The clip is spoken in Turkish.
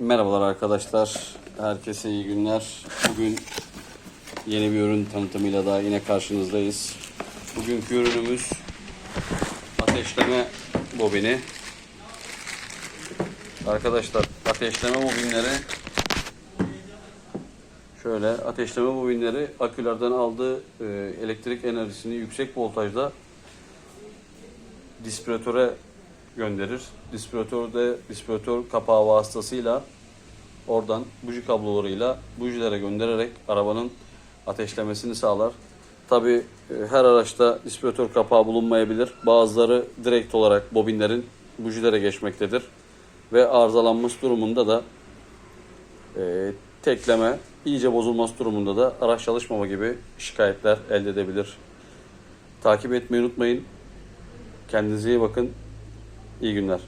Merhabalar arkadaşlar. Herkese iyi günler. Bugün yeni bir ürün tanıtımıyla daha yine karşınızdayız. Bugünkü ürünümüz ateşleme bobini. Arkadaşlar ateşleme bobinleri şöyle ateşleme bobinleri akülerden aldığı e, elektrik enerjisini yüksek voltajda dispiratöre gönderir. Dispiratörde dispiratör kapağı vasıtasıyla oradan buji kablolarıyla bujilere göndererek arabanın ateşlemesini sağlar. Tabi her araçta dispiratör kapağı bulunmayabilir. Bazıları direkt olarak bobinlerin bujilere geçmektedir. Ve arızalanması durumunda da e, tekleme, iyice bozulması durumunda da araç çalışmama gibi şikayetler elde edebilir. Takip etmeyi unutmayın. Kendinize iyi bakın. İyi günler.